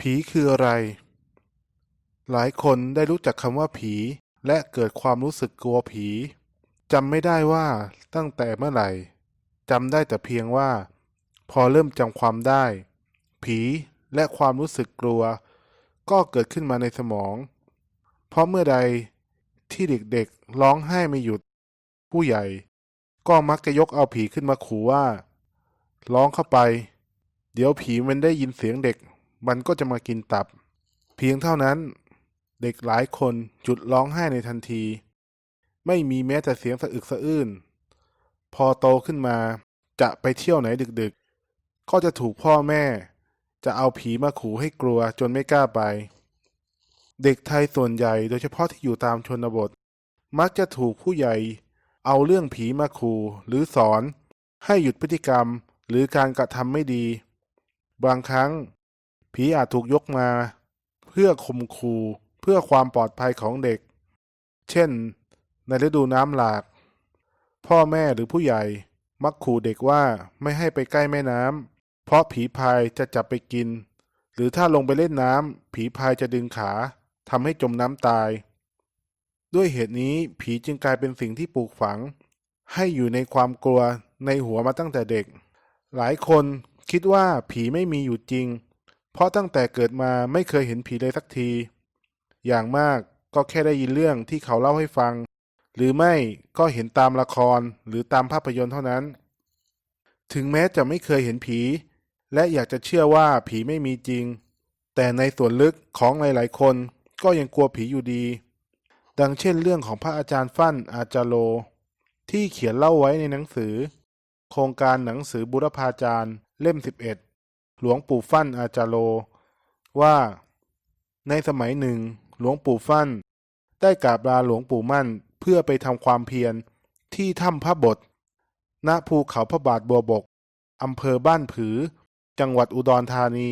ผีคืออะไร หลายคนได้รู้จักคำว่าผี และเกิดความรู้สึกกลัวผีจำไม่ได้ว่าตั้งแต่เมื่อไหร่จำได้แต่เพียงว่า พอเริ่มจำความได้ ผีและความรู้สึกกลัว ก็เกิดขึ้นมาในสมอง เพราะเมื่อใดที่เด็กๆร้องไห้ไม่หยุด ผู้ใหญ่ ก็มักจะยกเอาผีขึ้นมาขู่ว่า ร้องเข้าไป เดี๋ยวผีมันได้ยินเสียงเด็ก มันก็จะมากินตับ เพียงเท่านั้น เด็กหลายคนหยุดร้องไห้ในทันที ไม่มีแม้แต่เสียงสะอึกสะอื้น พอโตขึ้นมาจะไปเที่ยวไหนดึกๆ ก็จะถูกพ่อแม่ จะเอาผีมาขู่ให้กลัวจนไม่กล้าไป เด็กไทยส่วนใหญ่โดยเฉพาะที่อยู่ตามชนบท มักจะถูกผู้ใหญ่ เอาเรื่องผีมาขู่หรือสอน ให้หยุดพฤติกรรมหรือการกระทำไม่ดี บางครั้ง ผีอาจถูกยกมา เพื่อข่มขู่เพื่อความปลอดภัยของเด็ก เช่น ในฤดูน้ำหลาก พ่อแม่หรือผู้ใหญ่มักขู่เด็กว่าไม่ให้ไปใกล้แม่น้ำเพราะผีพายจะจับไปกิน หรือถ้าลงไปเล่นน้ำผีพายจะดึงขาทำให้จมน้ำตาย ด้วยเหตุนี้ผีจึงกลายเป็นสิ่งที่ปลูกฝัง ให้อยู่ในความกลัวในหัวมาตั้งแต่เด็ก หลายคนคิดว่าผีไม่มีอยู่จริง เพราะตั้งแต่เกิดมาไม่เคยเห็นผีเลยสักที อย่างมากก็แค่ได้ยินเรื่องที่เขาเล่าให้ฟัง หรือไม่ก็เห็นตามละครหรือตามภาพยนตร์เท่านั้น ถึงแม้จะไม่เคยเห็นผี และอยากจะเชื่อว่าผีไม่มีจริง แต่ในส่วนลึกของหลายๆ คนก็ยังกลัวผีอยู่ดี ดังเช่นเรื่องของพระอาจารย์ฟั่นอาจารโล ที่เขียนเล่าไว้ในหนังสือ โครงการหนังสือบุรพาจารย์เล่ม 11 หลวงปู่ฟั่นอาจารโล ว่า ในสมัยหนึ่ง หลวงปู่ฟั่น ได้กราบลาหลวงปู่มั่นเพื่อไปทำความเพียรที่ถ้ำพระบท ณภูเขาพระบาทบัวบกอำเภอบ้านผือ จังหวัดอุดรธานี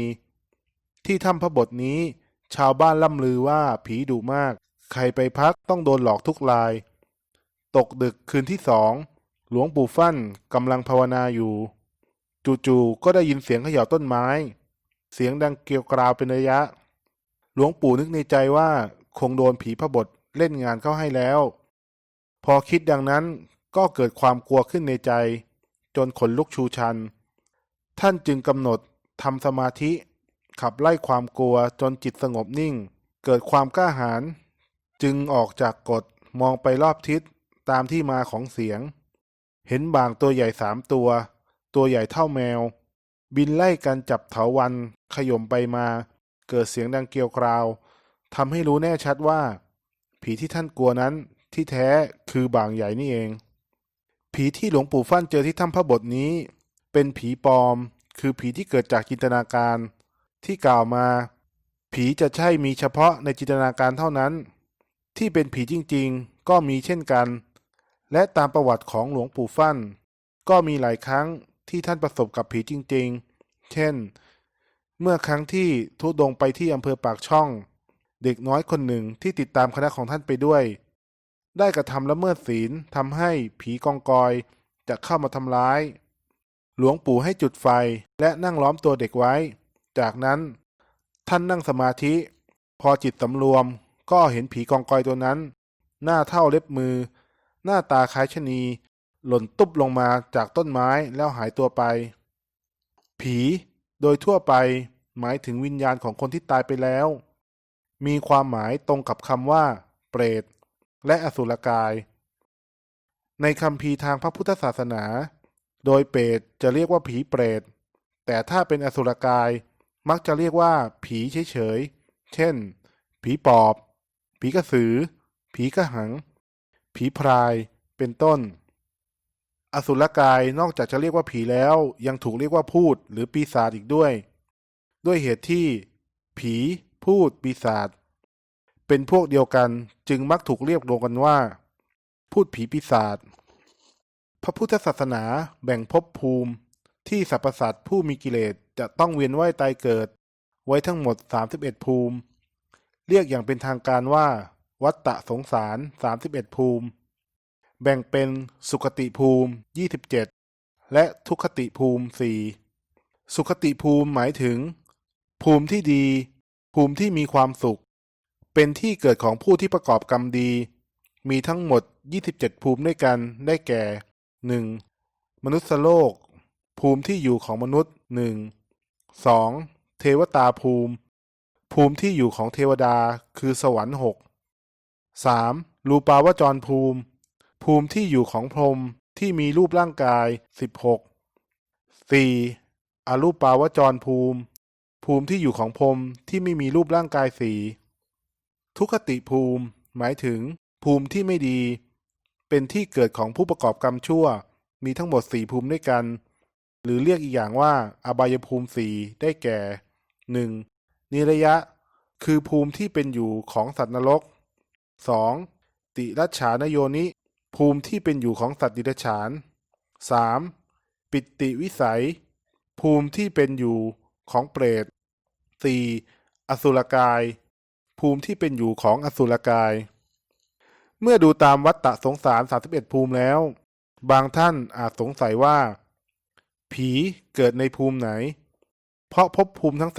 ที่ถ้ำพระบทนี้ ชาวบ้านล่ำลือว่าผีดุมาก ใครไปพักต้องโดนหลอกทุกราย ตกดึกคืนที่สอง หลวงปู่ฟั่นกำลังภาวนาอยู่ จู่ๆก็ได้ยินเสียงเขย่าต้นไม้ เสียงดังเกรียวกราวเป็นระยะ หลวงปู่นึกในใจว่าคงโดนผีพระบทเล่นงานเข้าให้แล้ว พอคิดดังนั้นก็เกิดความกลัวขึ้นในใจ จนขนลุกชูชัน ท่านจึงกำหนดทำสมาธิ ขับไล่ความกลัวจนจิตสงบนิ่ง เกิดความกล้าหาญจึงออกจากกฎมองไปรอบทิศตามที่มาของเสียง เห็นบางตัวใหญ่สามตัว ตัวใหญ่เท่าแมว บินไล่กันจับเถาวันขย่มไปมา เกิดเสียงดังเกียวกราวทำให้รู้แน่ชัดว่า ผีที่ท่านกลัวนั้นที่แท้คือบางใหญ่นี่เอง ผีที่หลวงปู่ฟั่นเจอที่ถ้ำพระบทนี้ เป็นผีปลอม คือผีที่เกิดจากจินตนาการ ที่กล่าวมา ผีจะใช่มีเฉพาะในจินตนาการเท่านั้น ที่เป็นผีจริงๆ ก็มีเช่นกัน และตามประวัติของหลวงปู่ฟั่น ก็มีหลายครั้ง ที่ท่านประสบกับผีจริง ๆ เช่น เมื่อครั้งที่ทุดงไปที่อำเภอปากช่อง เด็กน้อยคนหนึ่งที่ติดตามคณะของท่านไปด้วย ได้กระทำละเมิดศีลทำให้ผีกองกอยจะเข้ามาทำร้าย หลวงปู่ให้จุดไฟและนั่งล้อมตัวเด็กไว้ จากนั้น ท่านนั่งสมาธิ พอจิตสำรวมก็เห็นผีกองกอยตัวนั้น หน้าเท่าเล็บมือ หน้าตาคล้ายชะนี หล่นตุ๊บลงมาจากต้นไม้แล้วหายตัวไป ผี โดยทั่วไป หมายถึงวิญญาณของคนที่ตายไปแล้ว มีความหมายตรงกับคำว่า เปรต และอสุรกาย ในคำพีทางพระพุทธศาสนา โดยเปรตจะเรียกว่าผีเปรต แต่ถ้าเป็นอสุรกายมักจะเรียกว่า ผีเฉยๆเช่น ผีปอบ ผีกระสือ ผีกระหัง ผีพราย เป็นต้น อสุรกายนอกจากจะเรียกว่าผีแล้ว ยังถูกเรียกว่าพูดหรือปีศาจอีกด้วย ด้วยเหตุที่ ผี พูดปีศาจเป็นพวกเดียวกันจึงมักถูกเรียกรวมกันว่า พูดผีปีศาจพระพุทธศาสนาแบ่งภพภูมิที่สรรพสัตว์ผู้มีกิเลสจะต้องเวียนว่ายตายเกิด ไว้ทั้งหมด 31 ภูมิ เรียกอย่างเป็นทางการว่า วัตตะสงสาร 31 ภูมิ แบ่งเป็นสุขติภูมิ 27 และทุคติภูมิ 4 สุขติภูมิหมายถึง ภูมิที่ดี ภูมิที่มีความสุข เป็นที่เกิดของผู้ที่ประกอบกรรมดี มีทั้งหมด 27 ภูมิด้วยกันได้แก่ 1. มนุษย์โลก ภูมิที่อยู่ของมนุษย์ 1 2. เทวตาภูมิ ภูมิที่อยู่ของเทวดาคือสวรรค์หก 3. รูปาวจรภูมิ ภูมิที่อยู่ของพรหมที่มีรูปร่างกาย 16 4. อรูปปาวจรภูมิ ภูมิที่อยู่ของพรหมที่ไม่มีรูปร่างกายสี่ทุคติภูมิ หมายถึง ภูมิที่ไม่ดี เป็นที่เกิดของผู้ประกอบกรรมชั่ว มีทั้งหมดสี่ภูมิด้วยกัน หรือเรียกอีกอย่างว่า อบายภูมิสี่ได้แก่ 1. นิระยะ คือภูมิที่เป็นอยู่ของสัตว์นรก 2. ติรัชฉานโยนิ ภูมิที่เป็นอยู่ของสัตว์ดิรัจฉาน 3. ปิติวิสัย ภูมิที่เป็นอยู่ของเปรต 4. อสุรกาย ภูมิที่เป็นอยู่ของอสุรกาย เมื่อดูตามวัตตะสงสาร 31 ภูมิแล้ว บางท่านอาจสงสัยว่า ผีเกิดในภูมิไหน เพราะภพภูมิทั้ง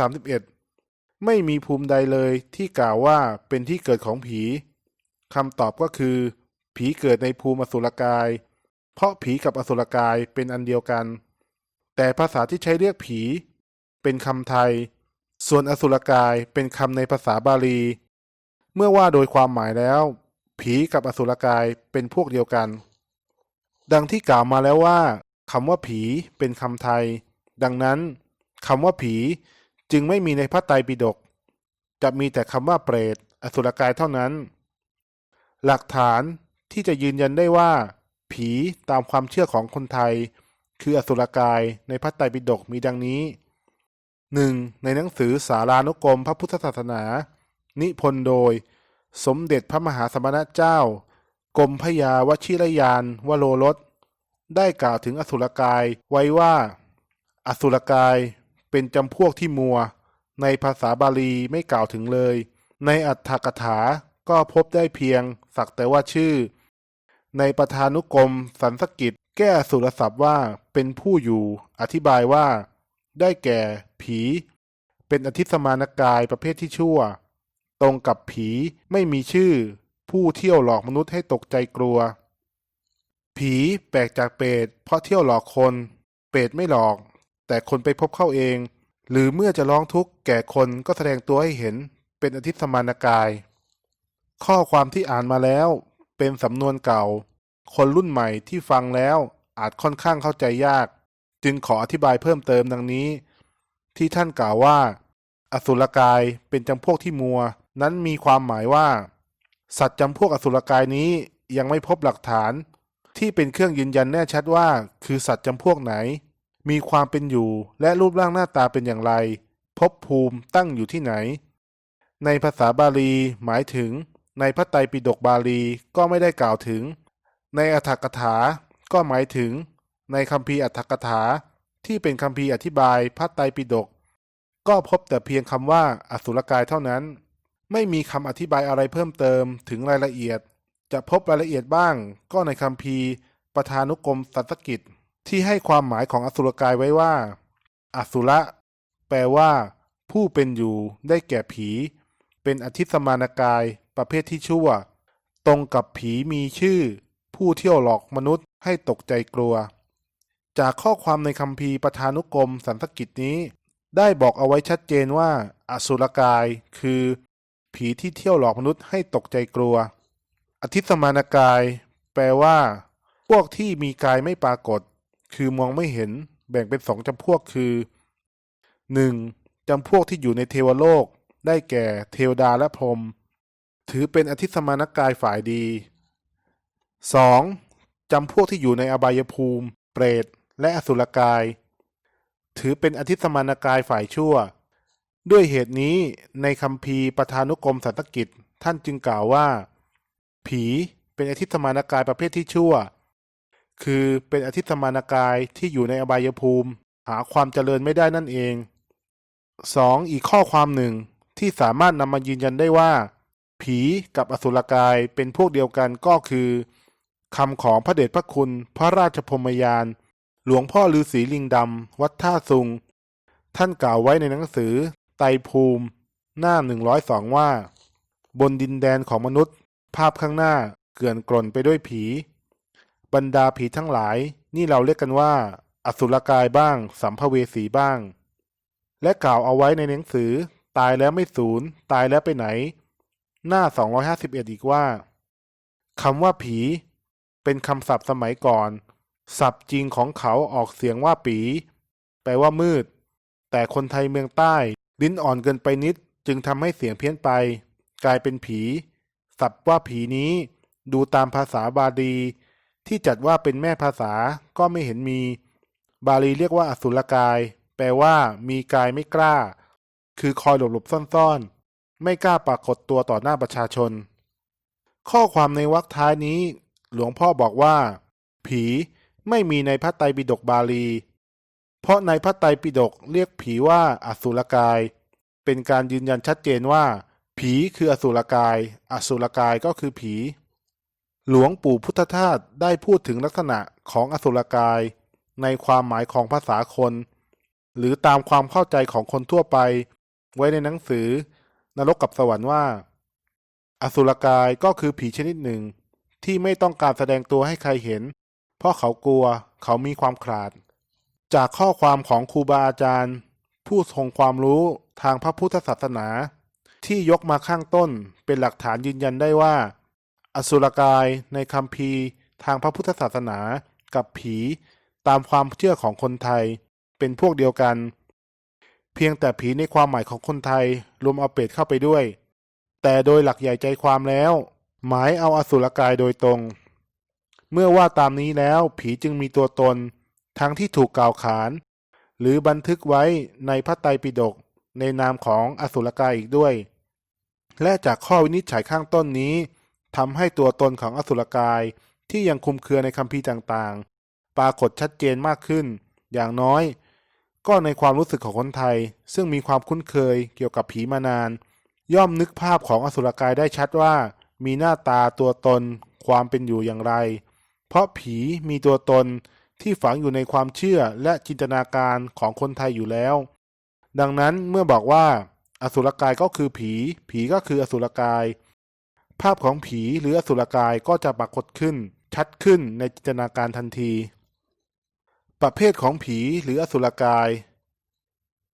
31 ไม่มีภูมิใดเลยที่กล่าวว่าเป็นที่เกิดของผีคำตอบก็คือ ผีเกิดในภูมิอสุรกาย เพราะผีกับอสุรกายเป็นอันเดียวกัน แต่ภาษาที่ใช้เรียกผี เป็นคำไทย ส่วนอสุรกายเป็นคำในภาษาบาลี เมื่อว่าโดยความหมายแล้ว ผีกับอสุรกายเป็นพวกเดียวกัน ดังที่กล่าวมาแล้วว่าคำว่าผีเป็นคำไทย ดังนั้นคำว่าผีจึงไม่มีในพระไตรปิฎกจะมีแต่คำว่าเปรต อสุรกายเท่านั้น หลักฐาน ที่จะยืนยันได้ว่า ผีตามความเชื่อของคนไทย คืออสุรกายในพระไตรปิฎกมีดังนี้ 1. ในหนังสือสารานุกรมพระพุทธศาสนา นิพนธ์โดย สมเด็จพระมหาสมณเจ้า กรมพยาวชิรยานวโรรสได้กล่าวถึงอสุรกายไว้ว่า อสุรกายเป็นจำพวกที่มัว ในภาษาบาลีไม่กล่าวถึงเลย ในอัตถกถาก็พบได้เพียง สักแต่ว่าชื่อ ในประธานุกรมสันสกิตแก้สุรศัพท์ว่าเป็นผู้อยู่ อธิบายว่า ได้แก่ผี เป็นอธิสมานกายประเภทที่ชั่ว ตรงกับผีไม่มีชื่อ ผู้เที่ยวหลอกมนุษย์ให้ตกใจกลัว ผีแปลกจากเปรตเพราะเที่ยวหลอกคน เปรตไม่หลอก แต่คนไปพบเข้าเอง หรือเมื่อจะร้องทุกข์แก่คนก็แสดงตัวให้เห็น เป็นอธิสมานกาย ข้อความที่อ่านมาแล้ว เป็นสำนวนเก่า คนรุ่นใหม่ที่ฟังแล้วอาจค่อนข้างเข้าใจยาก จึงขออธิบายเพิ่มเติมดังนี้ ที่ท่านกล่าวว่า อสุรกายเป็นจำพวกที่มัว นั้นมีความหมายว่า สัตว์จำพวกอสุรกายนี้ยังไม่พบหลักฐาน ที่เป็นเครื่องยืนยันแน่ชัดว่า คือสัตว์จำพวกไหน มีความเป็นอยู่และรูปร่างหน้าตาเป็นอย่างไรภพภูมิตั้งอยู่ที่ไหน ในภาษาบาลีหมายถึง ในพระไตรปิฎกบาลีก็ไม่ได้กล่าวถึง ในอัถกถา ก็หมายถึง ในคัมภีอัถกถาที่เป็นคัมภีอธิบายพระไตรปิฎกก็พบแต่เพียงคำว่าอสุรกายเท่านั้น ไม่มีคำอธิบายอะไรเพิ่มเติมถึงรายละเอียด จะพบรายละเอียดบ้าง ก็ในคัมภีประธานุกรมสันสกิตที่ให้ความหมายของอสุรกายไว้ว่า อสุระ แปลว่า ผู้เป็นอยู่ได้แก่ผี เป็นอธิสมานกายประเภทที่ชั่ว ตรงกับผีมีชื่อ ผู้เที่ยวหลอกมนุษย์ให้ตกใจกลัว จากข้อความในคัมภีประธานุกรมสันสกิตนี้ ได้บอกเอาไว้ชัดเจนว่า อสุรกายคือ ผีที่เที่ยวหลอกมนุษย์ให้ตกใจกลัว อธิสมานกาย แปลว่า พวกที่มีกายไม่ปรากฏ คือมองไม่เห็นแบ่งเป็นสองจำพวกคือ 1. จำพวกที่อยู่ในเทวโลก ได้แก่เทวดาและพรม ถือเป็นอธิสมานกายฝ่ายดี 2. จำพวกที่อยู่ในอบายภูมิ เปรต และอสุรกาย ถือเป็นอธิสมานกายฝ่ายชั่ว ด้วยเหตุนี้ในคัมภีประธานุกรมสันตกิจท่านจึงกล่าวว่า ผีเป็นอธิสมานกายประเภทที่ชั่ว คือเป็นอธิสมานกายที่อยู่ในอบายภูมิ หาความเจริญไม่ได้นั่นเอง 2. อีกข้อความหนึ่ง ที่สามารถนำมายืนยันได้ว่า ผีกับอสุรกายเป็นพวกเดียวกันก็คือคำของพระเดชพระคุณพระราชพมยาน หลวงพ่อฤาษีลิงดำวัดท่าซุง ท่านกล่าวไว้ในหนังสือ ไตภูมิ หน้า 102 ว่า บนดินแดนของมนุษย์ ภาพข้างหน้าเกลื่อนกล่นไปด้วยผี บรรดาผีทั้งหลาย นี่เราเรียกกันว่า อสุรกายบ้าง สัมภเวสีบ้าง และกล่าวเอาไว้ในหนังสือ ตายแล้วไม่สูญตายแล้วไปไหน หน้า 251 อีกว่าคำว่าผี เป็นคำศัพท์สมัยก่อน ศัพท์จริงของเขาออกเสียงว่าปี แปลว่ามืด แต่คนไทยเมืองใต้ ลิ้นอ่อนเกินไปนิดจึงทำให้เสียงเพี้ยนไป กลายเป็นผี ศัพท์ว่าผีนี้ ดูตามภาษาบาลี ที่จัดว่าเป็นแม่ภาษาก็ไม่เห็นมี บาลีเรียกว่าอสุรกาย แปลว่ามีกายไม่กล้า คือคอยหลบหลบๆซ่อนๆ ไม่กล้าปรากฏตัวต่อหน้าประชาชน ข้อความในวรรคท้ายนี้ หลวงพ่อบอกว่า ผีไม่มีในพระไตรปิฎกบาลี เพราะในพระไตรปิฎกเรียกผีว่าอสุรกาย เป็นการยืนยันชัดเจนว่า ผีคืออสุรกาย อสุรกายก็คือผี หลวงปู่พุทธทาสได้พูดถึงลักษณะของอสุรกาย ในความหมายของภาษาคน หรือตามความเข้าใจของคนทั่วไป ไว้ในหนังสือนรกกับสวรรค์ว่า อสุรกายก็คือผีชนิดหนึ่ง ที่ไม่ต้องการแสดงตัวให้ใครเห็น เพราะเขากลัวเขามีความขลาด จากข้อความของครูบาอาจารย์ ผู้ทรงความรู้ทางพระพุทธศาสนา ที่ยกมาข้างต้นเป็นหลักฐานยืนยันได้ว่า อสุรกายในคัมภีทางพระพุทธศาสนากับผีตามความเชื่อของคนไทยเป็นพวกเดียวกัน เพียงแต่ผีในความหมายของคนไทยรวมเอาเปรตเข้าไปด้วย แต่โดยหลักใหญ่ใจความแล้ว หมายเอาอสุรกายโดยตรง เมื่อว่าตามนี้แล้วผีจึงมีตัวตน ทั้งที่ถูกกล่าวขาน หรือบันทึกไว้ในพระไตรปิฎกในนามของอสุรกายอีกด้วย และจากข้อวินิจฉัยข้างต้นนี้ทำให้ตัวตนของอสุรกายที่ยังคุมเครือในคัมภีร์ต่างๆ ปรากฏชัดเจนมากขึ้น อย่างน้อย ก็ในความรู้สึกของคนไทย ซึ่งมีความคุ้นเคยเกี่ยวกับผีมานาน ย่อมนึกภาพของอสุรกายได้ชัดว่า มีหน้าตาตัวตน ความเป็นอยู่อย่างไร เพราะผีมีตัวตนที่ฝังอยู่ในความเชื่อและจินตนาการของคนไทยอยู่แล้ว ดังนั้นเมื่อบอกว่า อสุรกายก็คือผี ผีก็คืออสุรกาย ภาพของผีหรืออสุรกายก็จะปรากฏขึ้น ชัดขึ้นในจินตนาการทันที ประเภทของผีหรืออสุรกาย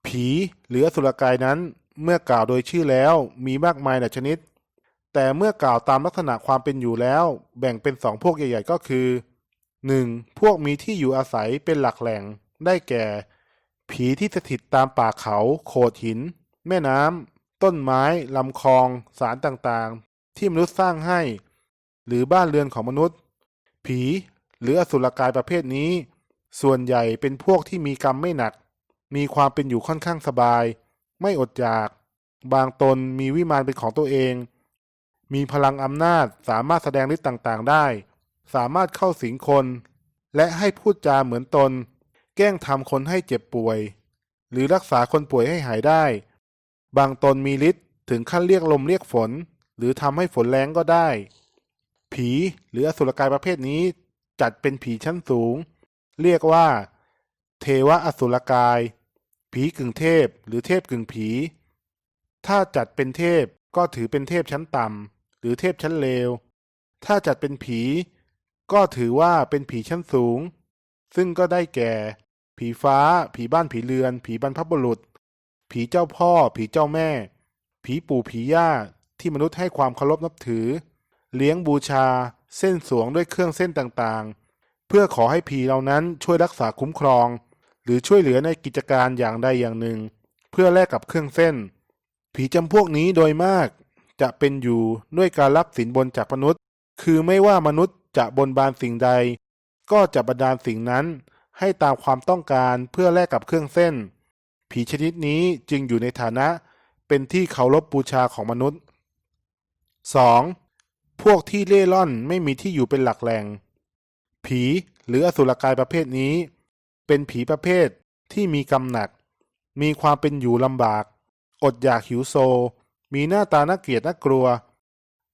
ผีหรืออสุรกายนั้นเมื่อกล่าวโดยชื่อแล้วมีมากมายหลายชนิด แต่เมื่อกล่าวตามลักษณะความเป็นอยู่แล้ว แบ่งเป็นสองพวกใหญ่ ๆ ก็คือ 1. พวกมีที่อยู่อาศัยเป็นหลักแหล่ง ได้แก่ ผีที่สถิตตามป่าเขา โขดหิน แม่น้ำต้นไม้ลำคลอง สารต่างๆ ที่มนุษย์สร้างให้ หรือบ้านเรือนของมนุษย์ ผีหรืออสุรกายประเภทนี้ ส่วนใหญ่เป็นพวกที่มีกรรมไม่หนัก มีความเป็นอยู่ค่อนข้างสบาย ไม่อดอยาก บางตนมีวิมานเป็นของตัวเอง มีพลังอำนาจสามารถแสดงฤทธิ์ต่างๆ ได้ สามารถเข้าสิงคน และให้พูดจาเหมือนตน แกล้งทำคนให้เจ็บป่วย หรือรักษาคนป่วยให้หายได้ บางตนมีฤทธิ์ถึงขั้นเรียกลมเรียกฝน หรือทำให้ฝนแรงก็ได้ ผีหรืออสุรกายประเภทนี้จัดเป็นผีชั้นสูง เรียกว่า เทวอสุรกาย ผีกึ่งเทพหรือเทพกึ่งผี ถ้าจัดเป็นเทพก็ถือเป็นเทพชั้นต่ำหรือเทพชั้นเลว ถ้าจัดเป็นผี ก็ถือว่าเป็นผีชั้นสูง ซึ่งก็ได้แก่ ผีฟ้า ผีบ้านผีเรือน ผีบรรพบุรุษ ผีเจ้าพ่อ ผีเจ้าแม่ ผีปู่ผีย่าที่มนุษย์ให้ความเคารพนับถือ เลี้ยงบูชา เส้นสวงด้วยเครื่องเส้นต่างๆ พื่อขอให้ผีเหล่านั้นช่วยรักษาคุ้มครอง หรือช่วยเหลือในกิจการอย่างใดอย่างหนึ่ง เพื่อแลกกับเครื่องเส้น ผีจำพวกนี้โดยมาก จะเป็นอยู่ด้วยการรับสินบนจากมนุษย์ คือไม่ว่ามนุษย์จะบนบานสิ่งใด ก็จะบันดาลสิ่งนั้น ให้ตามความต้องการเพื่อแลกกับเครื่องเส้น ผีชนิดนี้จึงอยู่ในฐานะเป็นที่เคารพบูชาของมนุษย์ 2. พวกที่เล่ร่อนไม่มีที่อยู่เป็นหลักแหล่ง ผีหรืออสุรกายประเภทนี้ เป็นผีประเภทที่มีกำหนักมีความเป็นอยู่ลำบาก อดอยากหิวโซ มีหน้าตาน่าเกลียดน่ากลัว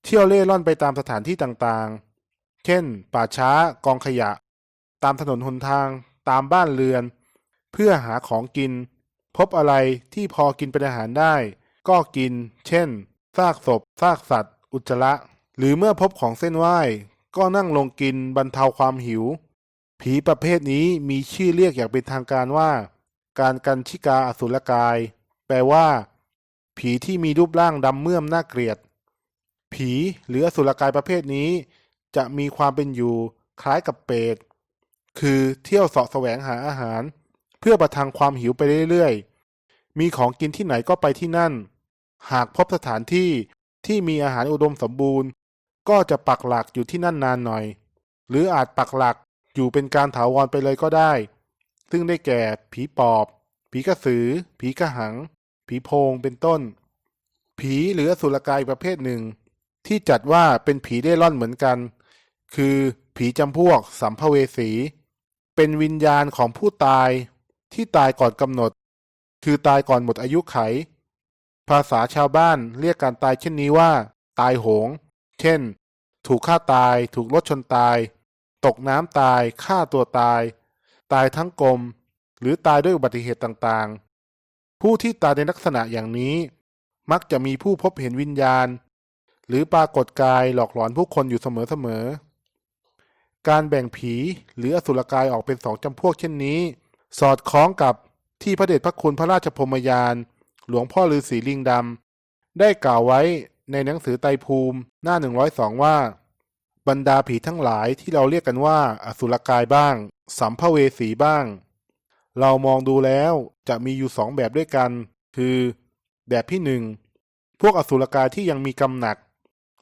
เที่ยวเล่ร่อนไปตามสถานที่ต่างๆ เช่น ป่าช้ากองขยะ ตามถนนหนทาง ตามบ้านเรือน เพื่อหาของกิน พบอะไรที่พอกินเป็นอาหารได้ ก็กิน เช่น ซากศพ ซากสัตว์ อุจจาระ หรือเมื่อพบของเส้นไหว้ ก็นั่งลงกินบรรเทาความหิว ผีประเภทนี้มีชื่อเรียกอย่างเป็นทางการว่า การกันชิกาอสุรกาย แปลว่า ผีที่มีรูปร่างดำเมื่อมน่าเกลียด ผีหรืออสุรกายประเภทนี้ จะมีความเป็นอยู่คล้ายกับเปรตคือเที่ยวเสาะแสวงหาอาหาร เพื่อประทังความหิวไปเรื่อยๆ มีของกินที่ไหนก็ไปที่นั่น หากพบสถานที่ที่มีอาหารอุดมสมบูรณ์ ก็จะปักหลักอยู่ที่นั่นนานหน่อย หรืออาจปักหลักอยู่เป็นการถาวรไปเลยก็ได้ ซึ่งได้แก่ผีปอบ ผีกระสือ ผีกระหัง ผีโพงเป็นต้น ผีหรืออสุรกายประเภทหนึ่ง ที่จัดว่าเป็นผีได้ร่อนเหมือนกัน คือผีจำพวกสัมภเวสี เป็นวิญญาณของผู้ตายที่ตายก่อนกำหนด คือตายก่อนหมดอายุไข ภาษาชาวบ้านเรียกการตายเช่นนี้ว่า ตายโหง เช่น ถูกฆ่าตาย ถูกรถชนตาย ตกน้ำตาย ฆ่าตัวตาย ตายทั้งกลม หรือตายด้วยอุบัติเหตุต่างๆ ผู้ที่ตายในลักษณะอย่างนี้ มักจะมีผู้พบเห็นวิญญาณ หรือปรากฏกายหลอกหลอนผู้คนอยู่เสมอๆ การแบ่งผีหรืออสุรกายออกเป็นสองจำพวกเช่นนี้ สอดคล้องกับที่พระเดชพระคุณพระราชพรมยาน หลวงพ่อฤาษีลิงดำได้กล่าวไว้ในหนังสือไตภูมิหน้า 102 ว่า บรรดาผีทั้งหลายที่เราเรียกกันว่า อสุรกายบ้าง สัมภเวสีบ้าง เรามองดูแล้วจะมีอยู่สองแบบด้วยกัน คือ แบบที่หนึ่งพวกอสุรกายที่ยังมีกำหนัก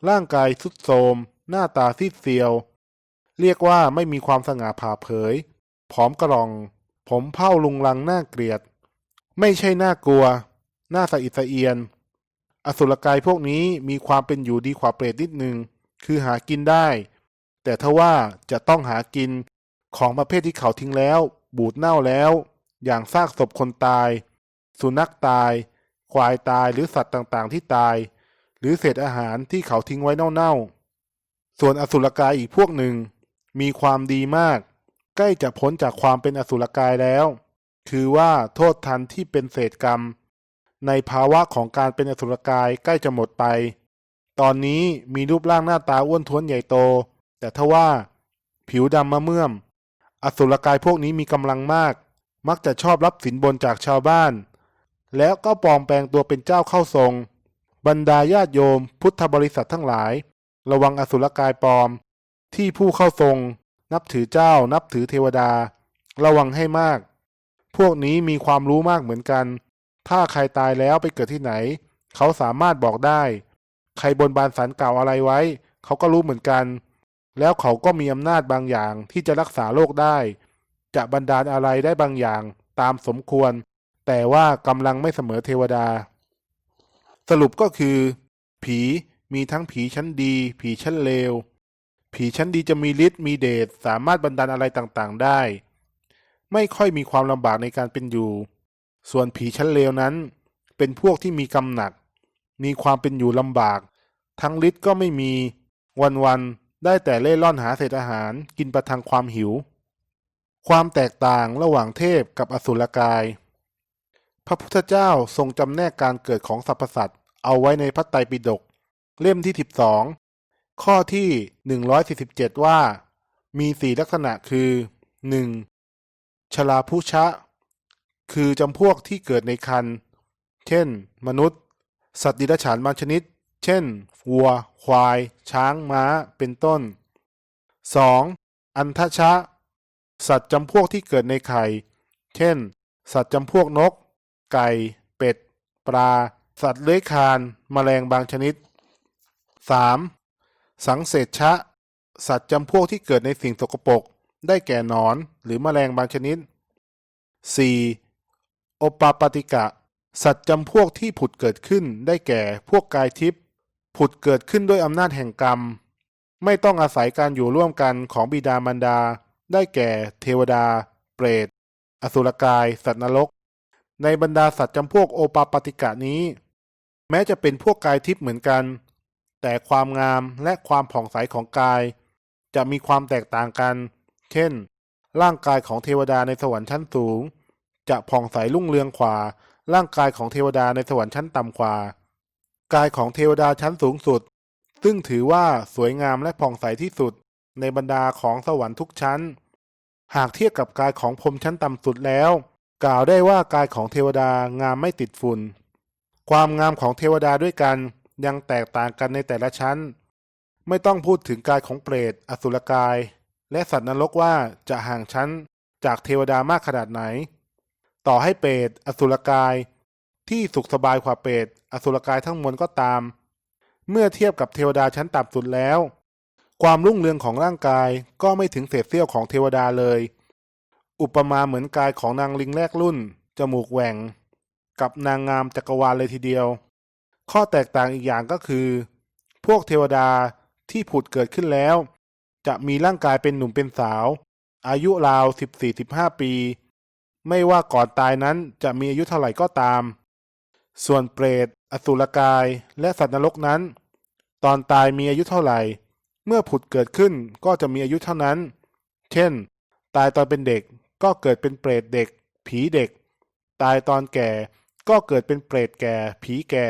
ร่างกายสุดโทรมหน้าตาซีดเซียว เรียกว่าไม่มีความสง่าผ่าเผย ผอมกระรอง ผมเผ้าลุงลังหน่าเกลียด ไม่ใช่น่ากลัว หน่าสะอิดสะเอียน อสุรกายพวกนี้มีความเป็นอยู่ดีกว่าเปรตนิดนึง คือหากินได้ แต่ถ้าว่าจะต้องหากินของประเภทที่เขาทิ้งแล้ว บูดเน่าแล้ว อย่างซากศพคนตาย สุนัขตาย ควายตายหรือสัตว์ต่างๆ ที่ตาย หรือเศษอาหารที่เขาทิ้งไว้เน่าๆ ส่วนอสุรกายอีกพวกหนึ่ง มีความดีมาก ใกล้จะพ้นจากความเป็นอสุรกายแล้ว คือว่าโทษทันที่เป็นเศษกรรม ในภาวะของการเป็นอสุรกายใกล้จะหมดไป ตอนนี้มีรูปร่างหน้าตาอ้วนท้วนใหญ่โต แต่ทว่า ผิวดำมะเมื่อม อสุรกายพวกนี้มีกำลังมาก มักจะชอบรับสินบนจากชาวบ้าน แล้วก็ปลอมแปลงตัวเป็นเจ้าเข้าทรง บรรดาญาติโยม พุทธบริษัททั้งหลาย ระวังอสุรกายปลอม ที่ผู้เข้าทรง นับถือเจ้า นับถือเทวดา ระวังให้มาก พวกนี้มีความรู้มากเหมือนกัน ถ้าใครตายแล้วไปเกิดที่ไหน เขาสามารถบอกได้ ใครบนบานสารเก่าอะไรไว้ เขาก็รู้เหมือนกัน แล้วเขาก็มีอำนาจบางอย่างที่จะรักษาโรคได้ จะบันดาลอะไรได้บางอย่างตามสมควร แต่ว่ากำลังไม่เสมอเทวดา สรุปก็คือ ผีมีทั้งผีชั้นดี ผีชั้นเลว ผีชั้นดีจะมีฤทธิ์มีเดชสามารถบันดาลอะไรต่างๆได้ ไม่ค่อยมีความลำบากในการเป็นอยู่ ส่วนผีชั้นเลวนั้น เป็นพวกที่มีกำหนัก มีความเป็นอยู่ลำบาก ทั้งฤทธิ์ก็ไม่มี วันๆ ได้แต่เล่ร่อนหาเศษอาหารกินประทังความหิว ความแตกต่างระหว่างเทพกับอสุรกาย พระพุทธเจ้าทรงจำแนกการเกิดของสรรพสัตว์เอาไว้ในพระไตรปิฎกเล่มที่ 12 ข้อที่ 147 ว่า มีสี่ลักษณะคือ 1. ชลาผู้ชะ คือจำพวกที่เกิดในคัน เช่น มนุษย์ สัตว์ดิลฉานบางชนิด เช่นวัว ควาย ช้าง ม้า เป็นต้น 2. อันทชะ สัตว์จำพวกที่เกิดในไข่ เช่น สัตว์จำพวกนก ไก่ เป็ด ปลา สัตว์เลื้อยคลานแมลงบางชนิด 3. สังเศษชะ สัตว์จำพวกที่เกิดในสิ่งสกปรก ได้แก่นอนหรือแมลงบางชนิด 4. โอปาปาติกะ สัตว์จำพวกที่ผุดเกิดขึ้นได้แก่พวกกายทิพย์ผุดเกิดขึ้นด้วยอำนาจแห่งกรรม ไม่ต้องอาศัยการอยู่ร่วมกันของบิดามารดา ได้แก่เทวดา เปรต อสุรกาย สัตว์นรก ในบรรดาสัตว์จำพวกโอปาปติกะนี้ แม้จะเป็นพวกกายทิพย์เหมือนกัน แต่ความงามและความผ่องใสของกาย จะมีความแตกต่างกัน เช่น ร่างกายของเทวดาในสวรรค์ชั้นสูง จะผ่องใสรุ่งเรืองกว่า ร่างกายของเทวดาในสวรรค์ชั้นต่ำกว่า กายของเทวดาชั้นสูงสุด ซึ่งถือว่าสวยงามและผ่องใสที่สุดในบรรดาของสวรรค์ทุกชั้น หากเทียบกับกายของพรหมชั้นต่ำสุดแล้ว กล่าวได้ว่ากายของเทวดางามไม่ติดฝุ่น ความงามของเทวดาด้วยกันยังแตกต่างกันในแต่ละชั้น ไม่ต้องพูดถึงกายของเปรต อสุรกาย และสัตว์นรกว่าจะห่างชั้นจากเทวดามากขนาดไหน ต่อให้เปรตอสุรกาย ที่สุขสบายกว่าเปรตอสุรกายทั้งมวลก็ตาม เมื่อเทียบกับเทวดาชั้นต่ำสุดแล้ว ความรุ่งเรืองของร่างกายก็ไม่ถึงเศษเสี้ยวของเทวดาเลย อุปมาเหมือนกายของนางลิงแรกรุ่น จมูกแหว่ง กับนางงามจักรวาลเลยทีเดียว ข้อแตกต่างอีกอย่างก็คือ พวกเทวดาที่ผุดเกิดขึ้นแล้ว จะมีร่างกายเป็นหนุ่มเป็นสาว อายุราว 14-15 ปี ไม่ว่าก่อนตายนั้นจะมีอายุเท่าไหร่ก็ตาม ส่วนเปรต อสุรกาย และสัตว์นรกนั้น ตอนตายมีอายุเท่าไหร่ เมื่อผุดเกิดขึ้นก็จะมีอายุเท่านั้น เช่น ตายตอนเป็นเด็กก็เกิดเป็นเปรตเด็ก ผีเด็ก ตายตอนแก่ก็เกิดเป็นเปรตแก่ ผีแก่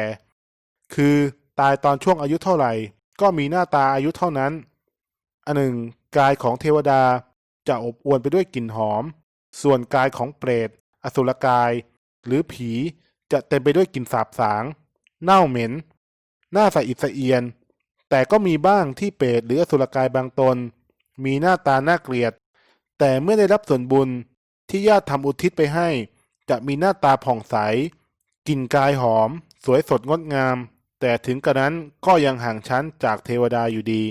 คือตายตอนช่วงอายุเท่าไหร่ ก็มีหน้าตาอายุเท่านั้น อันหนึ่งกายของเทวดาจะอบอวลไปด้วยกลิ่นหอม ส่วนกายของเปรต อสุรกาย หรือผีจะเต็มไปด้วยกลิ่นสาบสาง เน่าเหม็น หน้าสะอิดสะเอียน แต่ก็มีบ้างที่เปรตหรืออสุรกายบางตน มีหน้าตาน่าเกลียด แต่เมื่อได้รับส่วนบุญที่ญาติทำอุทิศไปให้ จะมีหน้าตาผ่องใส กลิ่นกายหอม สวยสดงดงาม แต่ถึงกระนั้นก็ยังห่างชั้นจากเทวดาอยู่ดี